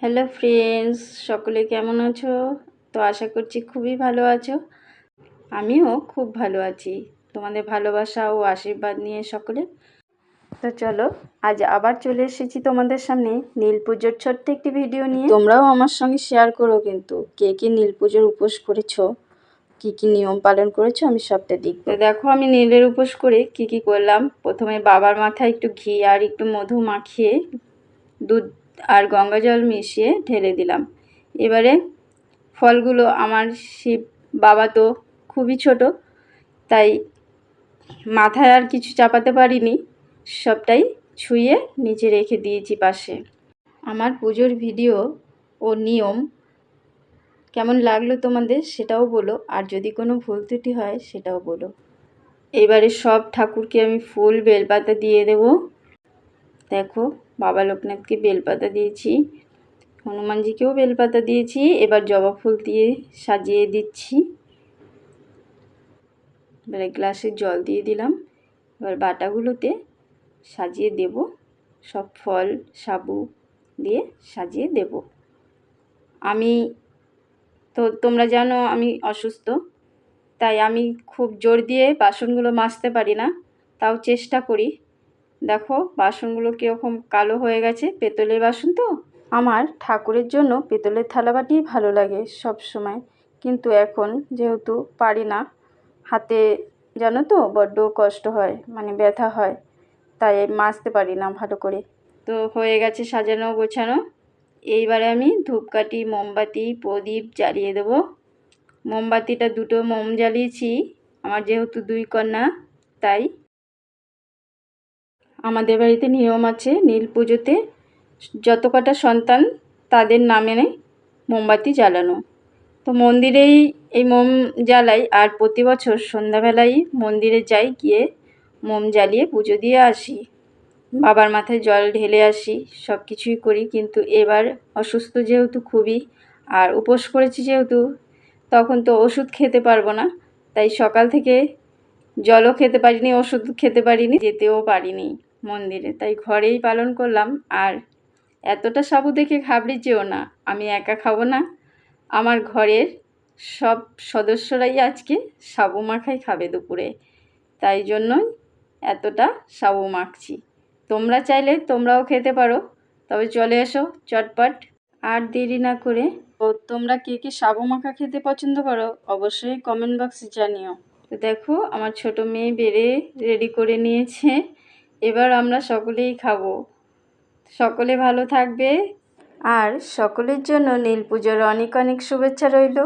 Hello friends, সকলে কেমন আছো? তো আশা করছি খুবই ভালো আছো। আমিও খুব ভালো আছি। তোমাদের ভালোবাসা ও আশীর্বাদ নিয়ে সকলে। তো চলো, আজ আবার চলে এসেছি তোমাদের সামনে নীল পুজোর ছোট্ট একটি ভিডিও নিয়ে। তোমরাও আমার সঙ্গে শেয়ার করো কিন্তু, কে কে নীল পুজোর উপোস করেছ? কি কি নিয়ম পালন করেছ? আমি সবটা দেখব। দেখো, আমি নীলের উপোস করে কি কি করলাম। প্রথমে বাবার মাথায় একটু ঘি আর একটু মধু মাখিয়ে দুধ আর গঙ্গা জল মিশিয়ে ঢেলে দিলাম। এবারে ফলগুলো আমার শিব, বাবা তো খুবই ছোট, তাই মাথায় আর কিছু চাপাতে পারিনি, সবটাই ছুঁয়ে নিচে রেখে দিয়েছি পাশে। আমার পুজোর ভিডিও ও নিয়ম কেমন লাগল তোমাদের সেটাও বলো, আর যদি কোনো ভুল ত্রুটি হয় সেটাও বলো। এবারে সব ঠাকুরকে আমি ফুল বেলপাতা দিয়ে দেব। দেখো, বাবা লোকনাথকে বেলপাতা দিয়েছি, হনুমানজিকেও বেলপাতা দিয়েছি, এবার জবা ফুল দিয়ে সাজিয়ে দিচ্ছি। এবারে গ্লাসে জল দিয়ে দিলাম, এবার বাটাগুলোতে সাজিয়ে দেব, সব ফল, সাবু দিয়ে সাজিয়ে দেব। আমি তো তোমরা জানো আমি অসুস্থ, তাই আমি খুব জোর দিয়ে বাসনগুলো মাজতে পারি না, তাও চেষ্টা করি। দেখো, বাসনগুলো কীরকম কালো হয়ে গেছে। পেতলের বাসন তো? আমার ঠাকুরের জন্য পেতলের থালাবাটি ভালো লাগে সব সময় কিন্তু এখন যেহেতু পারি না, হাতে জানো তো বড্ড কষ্ট হয় মানে ব্যথা হয়, তাই মাজতে পারি না ভালো করে। তো হয়ে গেছে সাজানো গোছানো। এইবারে আমি ধূপকাঠি, মোমবাতি, প্রদীপ জ্বালিয়ে দেব। মোমবাতিটা দুটো মোম জ্বালিয়েছি, আমার যেহেতু দুই কন্যা, তাই আমাদের বাড়িতে নিয়ম আছে, নীল পুজোতে যত কটা সন্তান তাদের নামে মোমবাতি জ্বালানো। তো মন্দিরেই এই মোম জ্বালাই, আর প্রতি বছর সন্ধ্যাবেলায় মন্দিরে যাই, গিয়ে মোম জ্বালিয়ে পুজো দিয়ে আসি। বাবার মাথায় জল ঢেলে আসি সব কিছুই করি, কিন্তু এবার অসুস্থ যেহেতু খুবই, আর উপোস করেছি যেহেতু, তখন তো ওষুধ খেতে পারব না, তাই সকাল থেকে জলও খেতে পারিনি, ওষুধ খেতে পারিনি, যেতেও পারিনি। মন্দিরে, তাই ঘরেই পালন করলাম। আর এতটা সাবু দেখে ঘাবড়ে যেও না, আমি একা খাব না। আমার ঘরের সব সদস্যরাই আজকে সাবু মাখাই খাবে দুপুরে, তাই জন্যই এতটা সাবু মাখছি। তোমরা চাইলে তোমরাও খেতে পারো, তবে চলে এসো চটপট। আর দেরি না করে, ও তোমরা কে কে সাবু মাখা খেতে পছন্দ করো, অবশ্যই কমেন্ট বক্সে জানিও। তো দেখো, আমার ছোট মেয়ে বেড়ে রেডি করে নিয়েছে এবার আমরা সকলেই খাব। সকলে ভালো থাকবে। আর সকলের জন্য নীল পুজোর অনেক অনেক শুভেচ্ছা রইল।